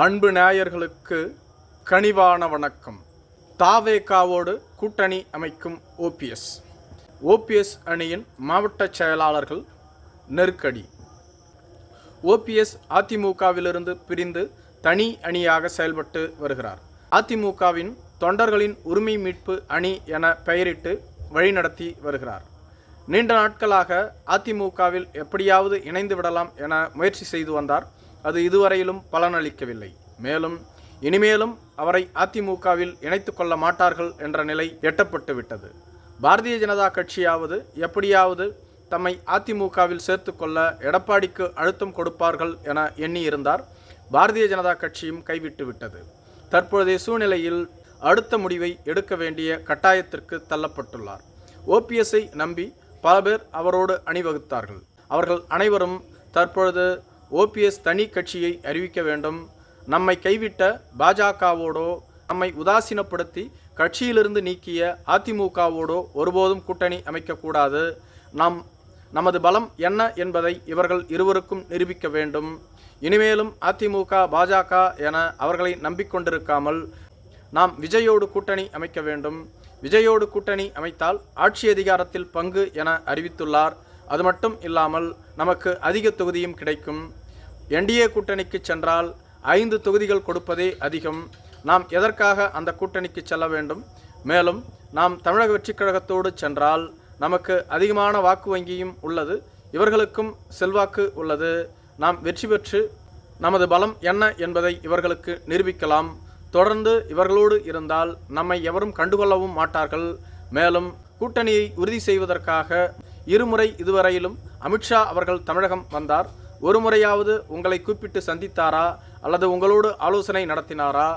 அன்பு நேயர்களுக்கு கனிவான வணக்கம். தாவேகாவோடு கூட்டணி அமைக்கும் ஓபிஎஸ் ஓபிஎஸ் அணியின் மாவட்ட செயலாளர்கள் நெருக்கடி. ஓபிஎஸ் அதிமுகவிலிருந்து பிரிந்து தனி அணியாக செயல்பட்டு வருகிறார். அதிமுகவின் தொண்டர்களின் உரிமை மீட்பு அணி என பெயரிட்டு வழிநடத்தி வருகிறார். நீண்ட நாட்களாக அதிமுகவில் எப்படியாவது இணைந்து விடலாம் என முயற்சி செய்து வந்தார் அது இதுவரையிலும் பலனளிக்கவில்லை. மேலும் இனிமேலும் அவரை அதிமுகவில் இணைத்து கொள்ள மாட்டார்கள் என்ற நிலை எட்டப்பட்டு விட்டது. பாரதிய ஜனதா கட்சியாவது எப்படியாவது தம்மை அதிமுகவில் சேர்த்துக்கொள்ள எடப்பாடிக்கு அழுத்தம் கொடுப்பார்கள் என எண்ணியிருந்தார். பாரதிய ஜனதா கட்சியும் கைவிட்டு விட்டது. தற்பொழுதைய சூழ்நிலையில் அடுத்த முடிவை எடுக்க வேண்டிய கட்டாயத்திற்கு தள்ளப்பட்டுள்ளார். ஓபிஎஸ்ஐ நம்பி பல பேர் அவரோடு அணிவகுத்தார்கள். அவர்கள் அனைவரும் தற்பொழுது ஓபிஎஸ் தனி கட்சியை அறிவிக்க வேண்டும். நம்மை கைவிட்ட பாஜகவோடோ நம்மை உதாசீனப்படுத்தி கட்சியிலிருந்து நீக்கிய அதிமுகவோடோ ஒருபோதும் கூட்டணி அமைக்கக்கூடாது. நாம் நமது பலம் என்ன என்பதை இவர்கள் இருவருக்கும் நிரூபிக்க வேண்டும். இனிமேலும் அதிமுக பாஜக என அவர்களை நம்பிக்கொண்டிருக்காமல் நாம் விஜயோடு கூட்டணி அமைக்க வேண்டும். விஜயோடு கூட்டணி அமைத்தால் ஆட்சி அதிகாரத்தில் பங்கு என அறிவித்துள்ளார். அது மட்டும் இல்லாமல் நமக்கு அதிக தொகுதியும் கிடைக்கும். என்டிஏ கூட்டணிக்கு சென்றால் ஐந்து தொகுதிகள் கொடுப்பதே அதிகம். நாம் எதற்காக அந்த கூட்டணிக்கு செல்ல வேண்டும்? மேலும் நாம் தமிழக வெற்றிக் கழகத்தோடு சென்றால் நமக்கு அதிகமான வாக்கு வங்கியும் உள்ளது. இவர்களுக்கும் செல்வாக்கு உள்ளது. நாம் வெற்றி பெற்று நமது பலம் என்ன என்பதை இவர்களுக்கு நிரூபிக்கலாம். தொடர்ந்து இவர்களோடு இருந்தால் நம்மை எவரும் கண்டுகொள்ளவும் மாட்டார்கள். மேலும் கூட்டணியை உறுதி செய்வதற்காக இருமுறை இதுவரையிலும் அமித்ஷா அவர்கள் தமிழகம் வந்தார். ஒரு முறையாவது உங்களை கூப்பிட்டு சந்தித்தாரா அல்லது உங்களோடு ஆலோசனை நடத்தினாரா?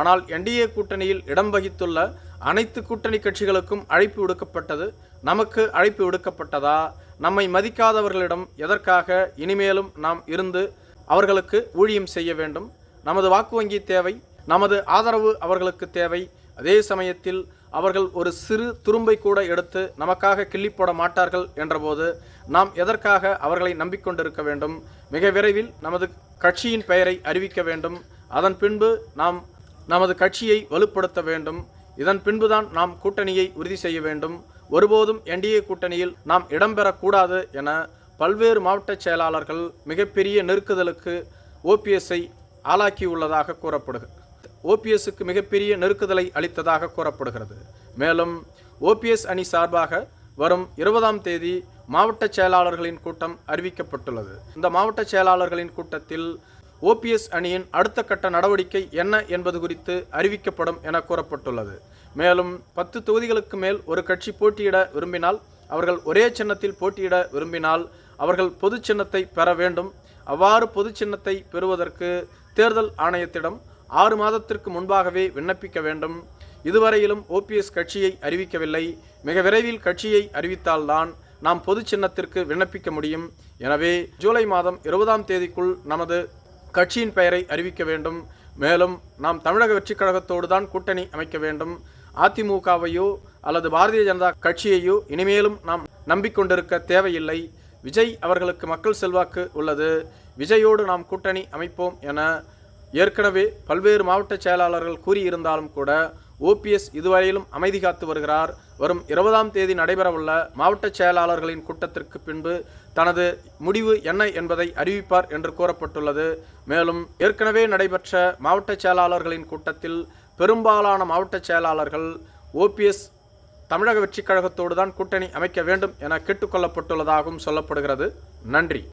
ஆனால் என்டிஏ கூட்டணியில் இடம் வகித்துள்ள அனைத்து கூட்டணி கட்சிகளுக்கும் அழைப்பு விடுக்கப்பட்டது. நமக்கு அழைப்பு விடுக்கப்பட்டதா? நம்மை மதிக்காதவர்களிடம் எதற்காக இனிமேலும் நாம் இருந்து அவர்களுக்கு ஊழியம் செய்ய வேண்டும்? நமது வாக்கு வங்கி தேவை நமது ஆதரவு அவர்களுக்கு தேவை அதே சமயத்தில் அவர்கள் ஒரு சிறு துரும்பை கூட எடுத்து நமக்காக கிள்ளி போட மாட்டார்கள் என்றபோது நாம் எதற்காக அவர்களை நம்பிக்கொண்டிருக்க வேண்டும்? மிக விரைவில் நமது கட்சியின் பெயரை அறிவிக்க வேண்டும். அதன் பின்பு நாம் நமது கட்சியை வலுப்படுத்த வேண்டும். இதன் பின்புதான் நாம் கூட்டணியை உறுதி செய்ய வேண்டும். ஒருபோதும் என்டிஏ கூட்டணியில் நாம் இடம்பெறக்கூடாது என பல்வேறு மாவட்ட செயலாளர்கள் மிகப்பெரிய நெருக்குதலுக்கு ஓபிஎஸ்ஐ ஆளாக்கியுள்ளதாக கூறப்படுகிறது ஓபிஎஸ்க்கு மிகப்பெரிய நெருக்குதலை அளித்ததாக கூறப்படுகிறது. மேலும் ஓபிஎஸ் அணி சார்பாக வரும் இருபதாம் தேதி மாவட்ட செயலாளர்களின் கூட்டம் அறிவிக்கப்பட்டுள்ளது. இந்த மாவட்ட செயலாளர்களின் கூட்டத்தில் ஓபிஎஸ் அணியின் அடுத்த கட்ட நடவடிக்கை என்ன என்பது குறித்து அறிவிக்கப்படும் என கூறப்பட்டுள்ளது. மேலும் பத்து தொகுதிகளுக்கு மேல் ஒரு கட்சி போட்டியிட விரும்பினால் அவர்கள் ஒரே சின்னத்தில் போட்டியிட விரும்பினால் அவர்கள் பொது சின்னத்தை பெற வேண்டும். அவ்வாறு பொது சின்னத்தை பெறுவதற்கு தேர்தல் ஆணையத்திடம் ஆறு மாதத்திற்கு முன்பாகவே விண்ணப்பிக்க வேண்டும். இதுவரையிலும் ஓபிஎஸ் கட்சியை அறிவிக்கவில்லை. மிக விரைவில் கட்சியை அறிவித்தால்தான் நாம் பொது சின்னத்திற்கு விண்ணப்பிக்க முடியும். எனவே ஜூலை மாதம் இருபதாம் தேதிக்குள் நமது கட்சியின் பெயரை அறிவிக்க வேண்டும். மேலும் நாம் தமிழக வெற்றிக் கழகத்தோடு தான் கூட்டணி அமைக்க வேண்டும். அதிமுகவையோ அல்லது பாரதிய ஜனதா கட்சியையோ இனிமேலும் நாம் நம்பிக்கொண்டிருக்க தேவையில்லை. விஜய் அவர்களுக்கு மக்கள் செல்வாக்கு உள்ளது. விஜயோடு நாம் கூட்டணி அமைப்போம் என ஏற்கனவே பல்வேறு மாவட்ட செயலாளர்கள் கூறியிருந்தாலும் கூட ஓபிஎஸ் இதுவரையிலும் அமைதி காத்து வருகிறார். வரும் இருபதாம் தேதி நடைபெறவுள்ள மாவட்ட செயலாளர்களின் கூட்டத்திற்கு பின்பு தனது முடிவு என்ன என்பதை அறிவிப்பார் என்று கூறப்பட்டுள்ளது. மேலும் ஏற்கனவே நடைபெற்ற மாவட்ட செயலாளர்களின் கூட்டத்தில் பெரும்பாலான மாவட்ட செயலாளர்கள் ஓபிஎஸ் தமிழக வெற்றிக் கழகத்தோடு தான் கூட்டணி அமைக்க வேண்டும் என கேட்டுக்கொள்ளப்பட்டுள்ளதாகவும் சொல்லப்படுகிறது. நன்றி.